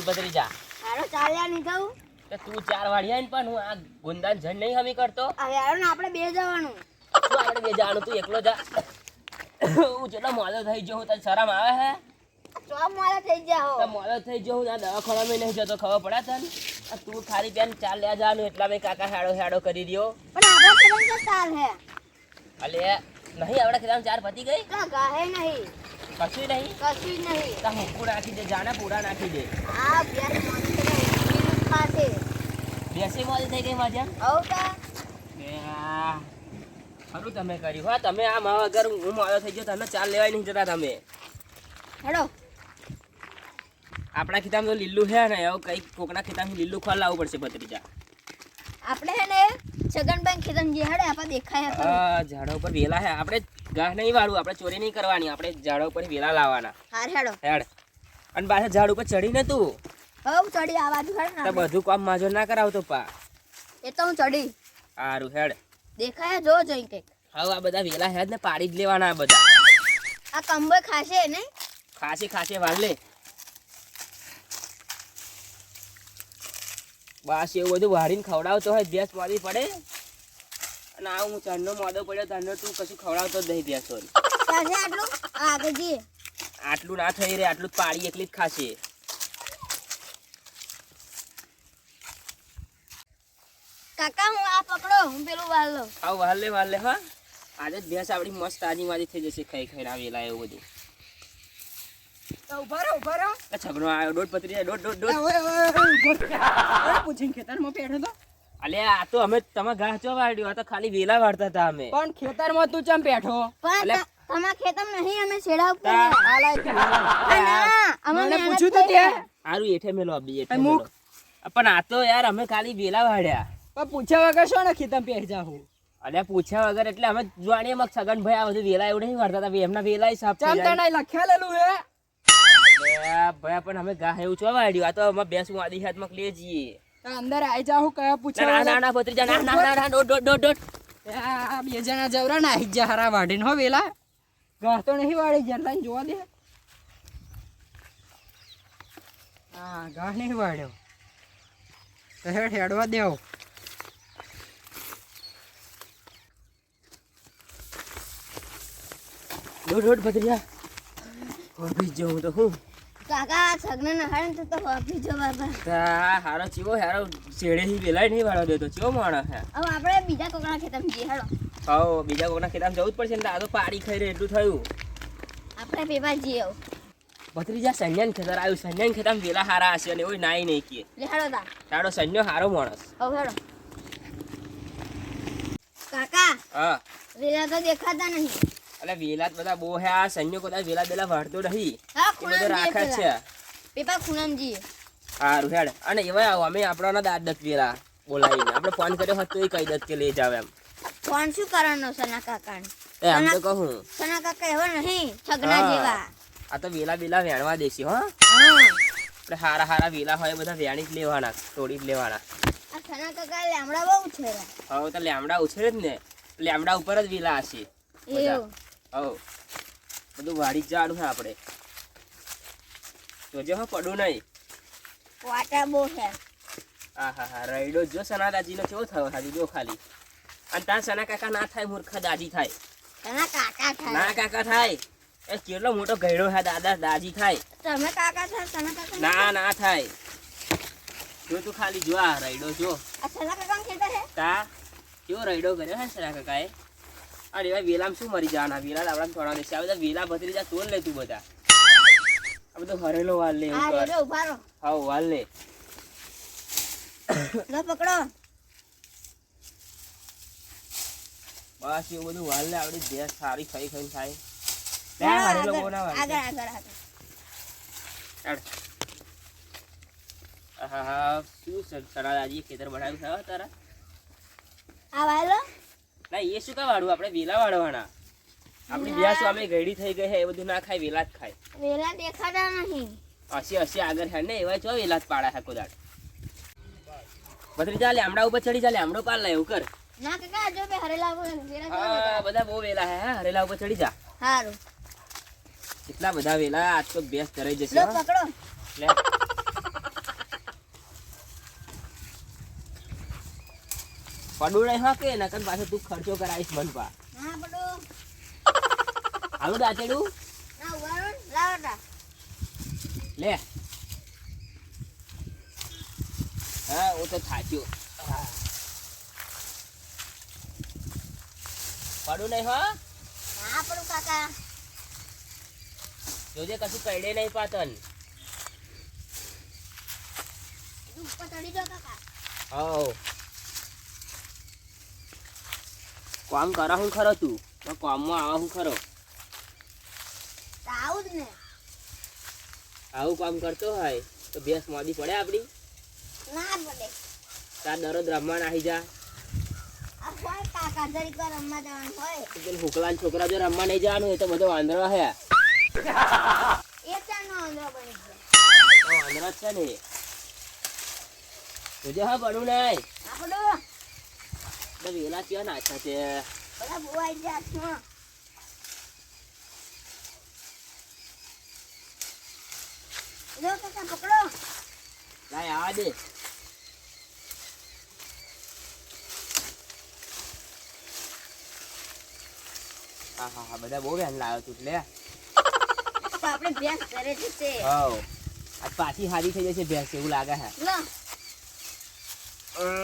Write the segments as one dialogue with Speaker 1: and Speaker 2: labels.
Speaker 1: બોલ ભત્રીજા.
Speaker 2: હારો ચાલ્યા નહીં થવું.
Speaker 1: કે તું ચાર વાળ્યા ને પણ હું આ ગુંદાન જણ નહીં હમી કરતો.
Speaker 2: હવે હારો ને આપણે બે જવાનું.
Speaker 1: આપણે બે જવાનું તું એકલો જા. હું ચેટલો મોડો થઈ ગયો હું તને શરમ આવે હે?
Speaker 2: ચોપ મોડો થઈ ગયા
Speaker 1: તો
Speaker 2: હો
Speaker 1: મોડો થઈ ગયો હું આ દવાખાનામાં નહીં જતો ખબર પડે તને? આ તું ખાલી પેન ચાલ્યા જવાનું એટલા મેં કાકા હેડો હેડો કરી દ્યો.
Speaker 2: પણ આપણે ચાલ હે.
Speaker 1: અલે નહીં આપણે ખેતરમાં ચાર પતી ગઈ?
Speaker 2: કાકા ગાહે નહીં.
Speaker 1: કશું નહીં?
Speaker 2: કશું નહીં.
Speaker 1: તો હુંકુ નાખી દે જાને પૂરા નાખી દે.
Speaker 2: આ મસ્ત
Speaker 1: બેસી મોડી થઈ ગઈ મજા?
Speaker 2: હવ કા?
Speaker 1: ખરું તમે કર્યું. હા તમે આ માવા વગર હું મારો થઈ ગયો તમે ચાલ લેવાય નહીં જતા તમે.
Speaker 2: હેડો.
Speaker 1: આપણા ખિતામાં તો લીલું છે ને એવું કંઈક કોકના ખિતામાં લીલું ખોલ લાવવું પડશે ભત્રીજા.
Speaker 2: આપણે હે ને છગનભાઈ ખેતમ જે હેડે આપણે દેખાય હે
Speaker 1: આ ઝાડા ઉપર વેલા હે. આપણે ગાહ નહીં વાળું આપણે ચોરી નહીં કરવાની આપણે ઝાડા ઉપર વેલા લાવવાના.
Speaker 2: હાર હેડો.
Speaker 1: હેડ. અને પાછા ઝાડ ઉપર ચડી ને તું.
Speaker 2: હવ ચડી આ બાજુ હેડ ને
Speaker 1: બધું કામ માજો ના કરાવતો પા.
Speaker 2: એ તો હું ચડી
Speaker 1: સારું હેડ.
Speaker 2: દેખાય જો જઈ કે
Speaker 1: હવે આ બધા વેલા હેડ ને પાડી જ લેવાના આ બધા.
Speaker 2: આ કંબો ખાશે ને?
Speaker 1: ખાશે ખાશે વાળ લે. બસ એવું બધું વાળીને ખવડાવતો હોય ભેંસ વાળી પડે. અને આ હું ચણનો મોદો પડ્યો તને તું કશું ખવડાવતો જ નહીં ભેંસો
Speaker 2: આટલું?
Speaker 1: ના થઈ રે આટલું પાડી એકલી જ ખાશે.
Speaker 2: કાકા હું આ પકડો હું પેલું વાળ લઉં.
Speaker 1: આવ વાલે વાલે હા. આજે ભેંસ આપણી મસ્ત તાજી માજી થઈ જશે ખાઈ ખાઈને આવેલા એવું બધું.
Speaker 3: ઊભા રહો ઊભા રહો.
Speaker 1: આ આવ્યો દોઢ પતરી દોઢ દોઢ દોઢ.
Speaker 3: ઓય, ઓય, ઓય, ઊભો રહો. ઓય, પૂછીને ખેતરમાં બેઠો તો?
Speaker 1: અલે આ તો અમે તમે ઘાસ ચો વાળ્યો આ તો ખાલી વેલા વાળતા હતા અમે.
Speaker 3: પણ ખેતરમાં તું ચમ બેઠો?
Speaker 2: પણ તમારા ખેતમ નહીં અમે છેડા ઉપર.
Speaker 3: આ મને પૂછ્યું તું તે
Speaker 2: હે.
Speaker 1: એઠે મેલો આપી એઠે
Speaker 3: એ
Speaker 1: પણ આ તો યાર અમે ખાલી વેલા વાળ્યા.
Speaker 3: પણ પૂછ્યા વગર શું ને ખેતમ પહેરી જાઉં
Speaker 1: અલ્યા પૂછ્યા વગર એટલે અમે જાણીએ મગ સગન ભાઈ આ બધું વેલા એવું નહીં વાળતા હતા એમના વેલા સાફ થઈ
Speaker 3: ચમ તને લખેલેલું હે?
Speaker 1: ભાઈ પણ અમે ઘા એવું વાડ્યો વાળ્યું આ તો અમે બેસું આદી હાથમાં
Speaker 3: તો અંદર આવી જાઉં કયા
Speaker 1: ના ના ના ભત્રીજા ના ના ના ડોટ ડોટ ડોટ
Speaker 3: આ બે જણા જવરા ના આવી જા હારા વાઢીને હો વેલા. ગા તો નહીં વાળી લાઈન જોવા દે. હા ગા નહીં વાળ્યો. તો હેડ હેડવા દેવ.
Speaker 1: ડોટ ડોટ ભત્રીજા. ઓફિસ જવું તો હું?
Speaker 2: કાકા સગને નહાડે તો તો ઓફિસ જો બાબા
Speaker 1: તા હારો ચીવો હારો વેલાય નહીં વાળો દેતો. ચીવો માણસ હે?
Speaker 2: હવે આપણે બીજા કોકના ખેતમ જઈએ હેડો
Speaker 1: હાઉ બીજા કોકના ખેતરમાં જવું જ પડશે ને આ તો પાડી ખાઈ રે એટલું થયું.
Speaker 2: આપણે પેપર જઈએ.
Speaker 1: ભત્રીજા સંજ્ઞાન ખેતર આવ્યું. સંજ્ઞાન ખેતરમાં વેલા હારા હશે અને એવું નાઈ નહીં કીએ.
Speaker 2: લે હેડો તા.
Speaker 1: તારો સંજ્ઞો હારો માણસ.
Speaker 2: હવે હેડો કાકા
Speaker 1: હા.
Speaker 2: વેલા તો દેખાતા નહીં.
Speaker 1: એટલે વેલા બધા બહુ હે આ સંજ્ઞો કદાચ વેલા બેલા વાળતો નહીં એ બધું રાખે છે.
Speaker 2: પેપા પેપર ખૂણામ
Speaker 1: સારું હેડ. અને એવા આવો અમે આપણાના દાદ દત વેલા બોલાવીને. આપણે ફોન કર્યો હતો એ કહી દત કે લઈ જાવ એમ.
Speaker 2: ફોન શું કરવાનો સના કાકાને?
Speaker 1: એ આમ તો કહું
Speaker 2: સના કાકા એવો નહીં છગના જેવા.
Speaker 1: આ તો વેલા વેલા વેણવા દેસી હો.
Speaker 2: હા.
Speaker 1: આપણે હારા હારા વેલા હોય બધા વેણી જ લેવાના તોડી જ લેવાના.
Speaker 2: આ સના કાકા લેમડા બહુ છે રે.
Speaker 1: હવે તો લેમડા ઉછેરે જ ને. લેમડા ઉપર જ વેલા હશે.
Speaker 2: એવું.
Speaker 1: હવ બધું વાડી જાડું છે આપણે જોજો હા પડું નહીં.
Speaker 2: વાટા બહુ છે.
Speaker 1: હા હા હા રઈડો જો સના દાજીનો કેવો થયો હાજી જો ખાલી. અને તાર સના કાકા ના થાય મૂર્ખા દાદી થાય.
Speaker 2: સના કાકા
Speaker 1: ના કાકા થાય. એ કેટલો મોટો ગયડો છે દાદા દાજી થાય.
Speaker 2: તમે કાકા થાય સના કાકા
Speaker 1: ના ના થાય. જો તું ખાલી જો આ રઈડો જો.
Speaker 2: સના કાકા કેતા હે
Speaker 1: તા કેવો રઈડો કર્યો હે સના કાકાએ? અરે ભાઈ વેલામાં શું મરી જવાના? વેલા લાવડા થોડા દેશે આ બધા વેલા ભત્રી જા તોડ લે તું બધા. આ બધો હરેલો વાલ લે એવું કર હા વાલ લે.
Speaker 2: લો પકડો.
Speaker 1: બસ એવું બધું વાલ લે. આવડી ભેંસ સારી ખાઈ ખાઈ થાય. હરેલો વાલ
Speaker 2: આગળ આગળ આગળ
Speaker 1: શું સ- સરાદાજીએ ખેતર બનાવ્યું થયો તારા?
Speaker 2: આ વાયલો
Speaker 1: ના એ શું કા વાળવું આપણે વેલા વાળવાના. આપણી ભેંસ સ્વામી ગયડી થઈ ગઈ હે એ બધું ના ખાય વેલા જ ખાય.
Speaker 2: વેલા દેખાતા નહીં.
Speaker 1: હસી હસી આગળ હે ને એવા જો વેલા જ પાડા હે કોદાડ બદરી ચાલે આમડા ઉપર ચડી ચાલે આમડો પાલ લે એવું કર.
Speaker 2: ના કાકા જો બે હરેલા વેલા
Speaker 1: હા બધા બહુ વેલા હે હા હરેલા ઉપર ચડી જા.
Speaker 2: હારું.
Speaker 1: કેટલા બધા વેલા આજ તો ભેંસ ચરાઈ જશે
Speaker 2: લો પકડો.
Speaker 1: લે. પડું નહીં હા કે નકર પાછો તું ખર્ચો કરાવીશ મન પા.
Speaker 2: ના
Speaker 1: દાંતેડું
Speaker 2: ના ઉગાડો ને. લાવો તા.
Speaker 1: લે. હા હું તો થાચ્યો. પડું નહીં હો
Speaker 2: ના પડું કાકા.
Speaker 1: જોજે કશું કઈડે નહીં પાતન
Speaker 2: ઉપર ચડી કાકા.
Speaker 1: કામ કરા હું ખરો તું? તો કામમાં આવા હું ખરો?
Speaker 2: આવું જ ને.
Speaker 1: આવું કામ કરતો હોય તો ભેંસ મોદી પડે આપડી.
Speaker 2: ના પડે.
Speaker 1: તાર દરરોજ રમવા આવી જા હુકલાન છોકરા જો રમવા નહીં જવાનું એ તો બધો વાંદરો હે. વાંદરો છે? ને. જોજે હા પડું નહીં.
Speaker 2: ના
Speaker 1: વેલા નાખ્યા છે
Speaker 2: છો પકડો
Speaker 1: લાય આવા દે હા હા હા બધા બહુ વેન લાવ્યો તું
Speaker 2: એટલે આપણે ભેંસ
Speaker 1: હવ પાછી હારી થઈ જશે ભેંસ એવું લાગે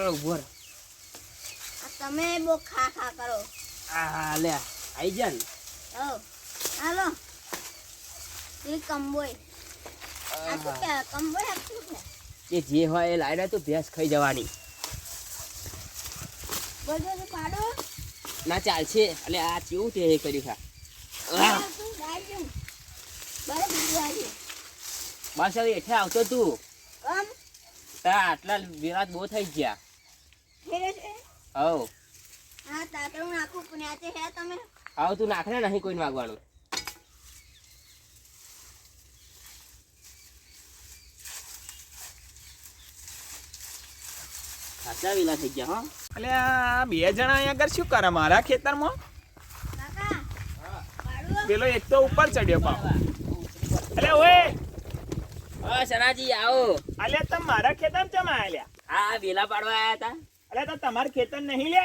Speaker 1: ઊભો રહો.
Speaker 2: તમે બહુ ખા ખા કરો.
Speaker 1: આ લે આઈ જા ને.
Speaker 2: ઓ હાલો. એ કંબોય. આ શું કે કંબોય આ શું કે
Speaker 1: એ જે હોય એ લાઈને તો ભેંસ ખાઈ જવાની.
Speaker 2: તો પાડો.
Speaker 1: ના ચાલશે. એટલે આ કેવું તે એ કર્યું ખા. બસ હવે એઠે આવતો તું. તારા આટલા વિરાટ બહુ થઈ ગયા. હવ
Speaker 2: હા તાતરું નાખું પુણ્યાચે હે તમે.
Speaker 1: આવ તું નાખ ને નહીં કોઈ માગવાનું ખાસા વેલા થઈ ગયા હો.
Speaker 4: એટલે આ બે જણા અહીંયા આગળ શું કરે? મારા ખેતરમાં?
Speaker 2: કાકા
Speaker 4: પેલો એક તો ઉપર ચડ્યો પાવ એટલે ઓય!
Speaker 1: હા સનાજી આવો.
Speaker 4: અલ્યા તમે મારા ખેતર ચમ
Speaker 1: આ વેલા પાડવા આયા હતા
Speaker 4: અલે તો તમારે ખેતર નહીં લે.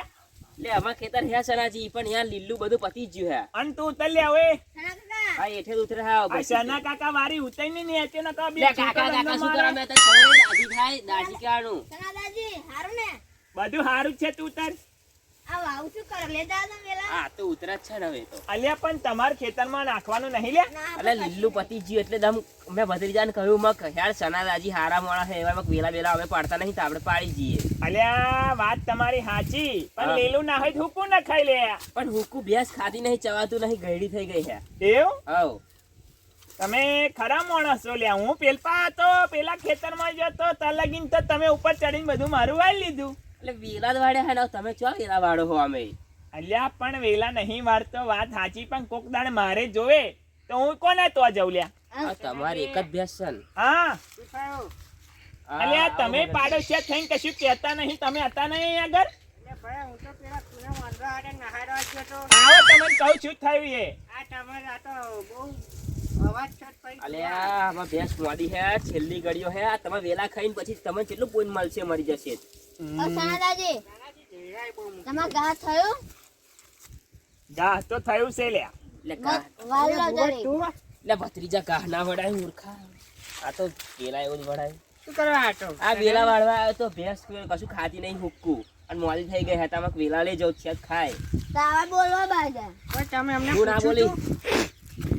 Speaker 1: એટલે અમાર ખેતર હે સનાજી પણ અહીંયા લીલું બધું પતી ગયું હે.
Speaker 4: અન તું ઉતર લે ઓય
Speaker 1: હા એઠે ઉતરે હા
Speaker 4: સના કાકા વારી ઉતરી ની નહીં ના કા બે
Speaker 1: કાકા કાકા શું કરા મે તને ખબર દાજી થાય દાજી કાણું
Speaker 2: સના દાજી હારું ને?
Speaker 4: બધું હારું જ છે તું ઉતર.
Speaker 2: આ વાવ શું કરે? લે દાદા વેલા.
Speaker 1: હા તો ઉતરે જ છે ને હવે તો.
Speaker 4: અલ્યા પણ તમાર ખેતરમાં નાખવાનું નહીં લે?
Speaker 2: ના
Speaker 1: એટલે લીલું પતી ગયું એટલે દમ મેં ભત્રીજાને કહ્યું મક યાર સના દાજી હારા મોણા હે એવા મક વેલા વેલા અમે પાડતા નહીં તો આપણે પાડી જઈએ.
Speaker 4: અલ્યા વાત તમારી સાચી પણ. લીલું ના હોય હુકુ ના ખાઈ લે.
Speaker 1: પણ હુકુ ભેંસ ખાતી નહીં ચવાતું નહીં ગયડી થઈ ગઈ છે.
Speaker 4: એવું?
Speaker 1: હવ
Speaker 4: તમે ખરા માણસ છો લ્યા. હું પેલપા હતો પેલા ખેતરમાં જતો તલગીન તો તમે ઉપર ચડીને બધું મારું વાળી લીધું.
Speaker 1: એટલે વેલા જ વાળ્યા હે ને તમે ચો વેલા વાળો હો અમે
Speaker 4: અલ્યા પણ વેલા નહીં વાળતો વાત સાચી પણ કોક દાણ મારે જોવે તો હું કોને તો જઉં લ્યા?
Speaker 1: આ તમારી એક જ ભેંસ છે
Speaker 4: હા. અલ્યા તમે. પાડોશિયા થઈને કશું કહેતા નહીં તમે હતા નહીં આગળ? આવો તમને કહું છું થયું એ.
Speaker 1: અલ્યા આમાં ભેંસ મોડી હે છેલ્લી ગળીઓ હે તમે વેલા ખાઈને પછી તમને કેટલું પૂન મળશે મરી જશે.
Speaker 2: ઓ તમાર ઘા થયો?
Speaker 4: જા તો થયું છે લ્યા.
Speaker 1: એટલે ભત્રીજા ગાહ ના વડાય મૂર્ખા. આ તો પેલા એવું જ વડાય.
Speaker 3: શું કરવા આટો?
Speaker 1: આ વેલા વાળવા આવ્યો તો ભેંસ કશું ખાતી નહીં હુક્કું. અને મોડી થઈ ગઈ હતા માં વેલા લઈ જાઉં છે ખાય.
Speaker 2: તાવા બોલવા બાજા.
Speaker 3: પણ તમે અમને
Speaker 1: હું ના બોલી.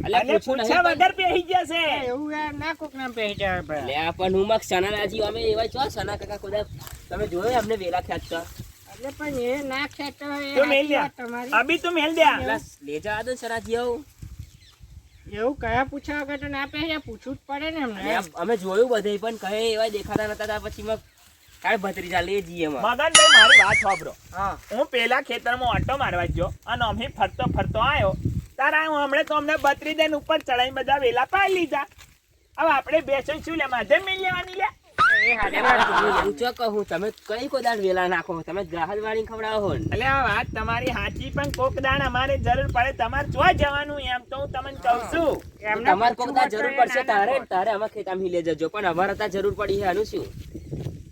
Speaker 4: અલે
Speaker 1: પૂછું નહીં પણ-
Speaker 4: વગર બેસી ગયા છે.
Speaker 3: એવું ના કોક નામ પેહી જાય ભાઈ
Speaker 1: લે પણ હું મક સના રાજી અમે એવા છો સના કાકા કોદા તમે જોયો અમને વેલા ખેંચતા
Speaker 3: એટલે પણ એ ના ખ્યાત
Speaker 4: તો મેલ
Speaker 3: દે.
Speaker 4: અભી તો મેલ દે.
Speaker 1: પેલા લે જા દો સનાજી આવું
Speaker 3: એવું કયા પૂછ્યા વગર તો ના પહેર્યા પૂછવું જ પડે ને એમને
Speaker 1: અમે જોયું બધે પણ કહે એવા દેખાતા નતા ત્યાર પછી મક કાળ ભત્રીજા લે જઈએ
Speaker 4: મગનભાઈ મારી વાત સાંભળો.
Speaker 3: હા.
Speaker 4: હું પેલા ખેતરમાં ઓટો મારવા ગયો અને અમે ફરતો ફરતો આવ્યો તારા હું હમણાં તો અમને બત્રી દઈને ઉપર ચડાઈ બધા વેલા પાડી લીધા. હવે આપણે બેસો શું લે માધે મિલ લેવાની લે.
Speaker 3: એ હાલે
Speaker 1: હું એવું ચો કહું તમે કઈ કોદાળ વેલા નાખો? તમે ગ્રાહક વાળી ખવડાવો
Speaker 4: એટલે આ વાત તમારી સાચી પણ કોક દાણ અમારે જરૂર પડે. તમારે ચો જવાનું એમ તો હું તમને કહું છું.
Speaker 1: તમારે કોક
Speaker 3: પૂછવું
Speaker 1: દાળ
Speaker 3: હોય તો
Speaker 1: જરૂર
Speaker 3: એ
Speaker 1: પડશે તારે તારે અમે ખેતામાં લે જજો પણ અમારે ત્યાં જરૂર પડી છે આનું શું?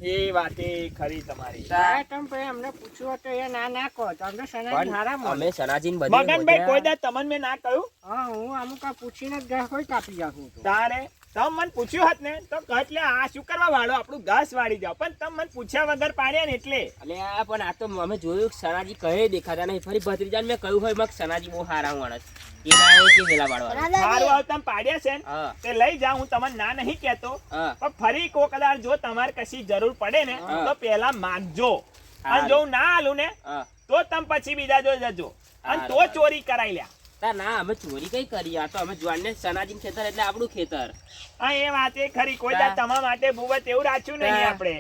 Speaker 4: એ વાતે ખરી તમારી.
Speaker 3: તમે અમને પૂછ્યું હતું એ ના ના કહો તમને સનાજી હારા
Speaker 1: અમે સનાજીને બધી
Speaker 4: મગનભાઈ કોઈ દા તમને મેં ના કહ્યું?
Speaker 3: હા હું અમુક આ પૂછીને જ કોઈ કાપી જાઉં
Speaker 4: તારે તમે મને પૂછ્યું હોત ને તો કહત લે આ શું કરવા વાળો? આપણું ઘાસ વાળી જાવ પણ તમે મને પૂછ્યા વગર પાડ્યા ને એટલે.
Speaker 1: અલે આ પણ આ તો અમે જોયું સનાજી કહે દેખાતા નહીં. ફરી ભત્રીજાને મેં કહ્યું હોય મગ સનાજી બહુ સારા માણસ. એ ના કે વેલા વાળવા
Speaker 4: સારું આવ તમે પાડ્યા છે ને તે લઈ જાઓ હું તમને ના નહીં કહેતો. પણ ફરી કોઈ કદાચ જો તમારે કશી જરૂર પડે ને. તો પહેલા માંગજો અને જો ના આલું ને તો તમે પછી બીજા જો જજો. અને તો ચોરી કરાઈ લ્યા.
Speaker 1: તા ના અમે ચોરી કઈ કરી આ તો અમે જોવાને સનાજી ખેતર એટલે આપણું ખેતર.
Speaker 4: હા એ વાત એ ખરી. કોઈ દા તમારા માટે ભૂવત એવું રાખ્યું નહીં આપણે.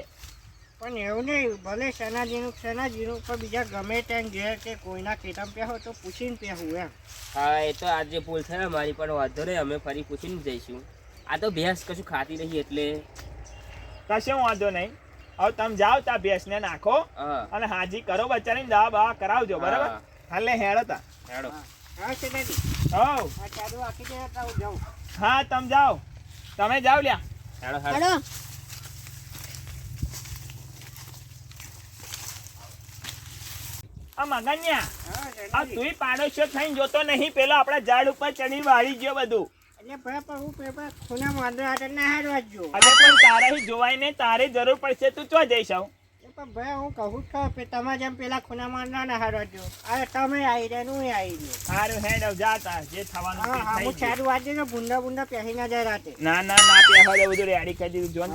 Speaker 3: પણ એવું નહીં ભલે સનાજીનું સનાજીનું પણ બીજા ગમે તેમ ઘેર કે કોઈના ખેતરમાં પહેરો તો પૂછીને પહેવું એમ.
Speaker 1: હા એ તો આજે ભૂલ થઈ અમારી પણ વાંધો નહીં અમે ફરી પૂછીને જઈશું. આ તો ભેંસ કશું ખાતી નહીં એટલે.
Speaker 4: કશો વાંધો નહીં. હવે તમે જાઓ તા ભેંસને નાખો અને હાજી કરો બચારીને દવા બવા કરાવજો બરાબર?
Speaker 1: હાલ
Speaker 4: હાલે હેડો તા.
Speaker 1: હેડો.
Speaker 3: હા
Speaker 4: તમે જાઓ. તમે જાઓ લ્યા.
Speaker 1: હેડો હેડો.
Speaker 2: હેડો.
Speaker 4: મગન્યા
Speaker 3: હા
Speaker 4: આ તુંય પાડોશીઓ થઈને જોતો નહીં. પેલો આપણા ઝાડ ઉપર ચડી વાળી ગયો બધું.
Speaker 3: એટલે ભાઈ પણ હું પેપર ખૂના માંદો હાથે ના હારવા જ જો
Speaker 4: અરે પણ તારાથી જોવાય ને તારે જરૂર પડશે તું ચો જઈશ આવું?
Speaker 3: પણ ભાઈ હું કહું તો કે તમે જેમ પેલા ખૂનામાં ના નહારો છો અરે તમે આવી રહ્યા હું આવી રહ્યો.
Speaker 4: સારું હે નવ જાતા જે થવાનું
Speaker 3: હા હું ચાર વાગે ને બુંદા બુંદા પહેરી ના જાય રાતે.
Speaker 4: ના ના ના પહેવા બધું રેડી કરી દીધું. જોન